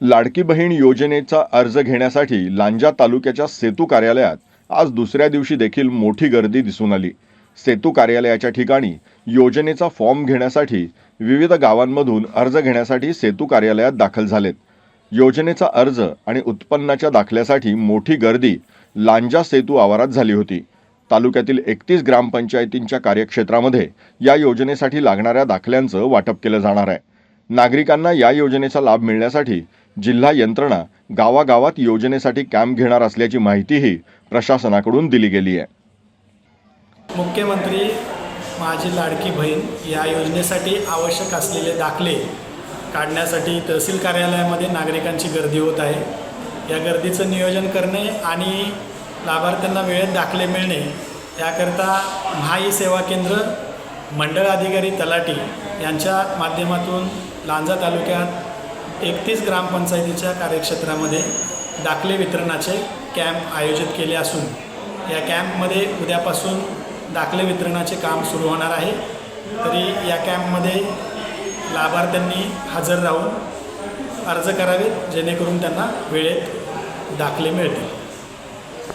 लाडकी बहीण योजनेचा अर्ज घेण्यासाठी लांजा तालुक्याच्या सेतू कार्यालयात आज दुसऱ्या दिवशी देखील मोठी गर्दी दिसून आली. सेतू कार्यालयाच्या ठिकाणी योजनेचा फॉर्म घेण्यासाठी विविध गावांमधून अर्ज घेण्यासाठी सेतू कार्यालयात दाखल झालेत. योजनेचा अर्ज आणि उत्पन्नाच्या दाखल्यासाठी मोठी गर्दी लांजा सेतू आवारात झाली होती. तालुक्यातील एकतीस ग्रामपंचायतींच्या कार्यक्षेत्रामध्ये या योजनेसाठी लागणाऱ्या दाखल्यांचं वाटप केलं जाणार आहे. नागरिकांना या योजनेचा लाभ मिळण्यासाठी जिल्हा यंत्रणा गावागावात योजनेसाठी कॅम्प घेणार असल्याची माहितीही प्रशासनाकडून दिली गेली आहे. मुख्यमंत्री माझी लाडकी बहीण या योजनेसाठी आवश्यक असलेले दाखले काढण्यासाठी तहसील कार्यालयामध्ये नागरिकांची गर्दी होत आहे. या गर्दीचं नियोजन करणे आणि लाभार्थ्यांना वेळेत दाखले मिळणे याकरता महाई सेवा केंद्र मंडळ अधिकारी तलाठी यांच्या माध्यमातून लांजा तालुक्यात एकतीस ग्रामपंचायतीच्या कार्यक्षेत्रामध्ये दाखले वितरणाचे कॅम्प आयोजित केले असून या कॅम्पमध्ये उद्यापासून दाखले वितरणाचे काम सुरू होणार आहे. तरी या कॅम्पमध्ये लाभार्थ्यांनी हजर राहून अर्ज करावेत जेणेकरून त्यांना वेळेत दाखले मिळतील.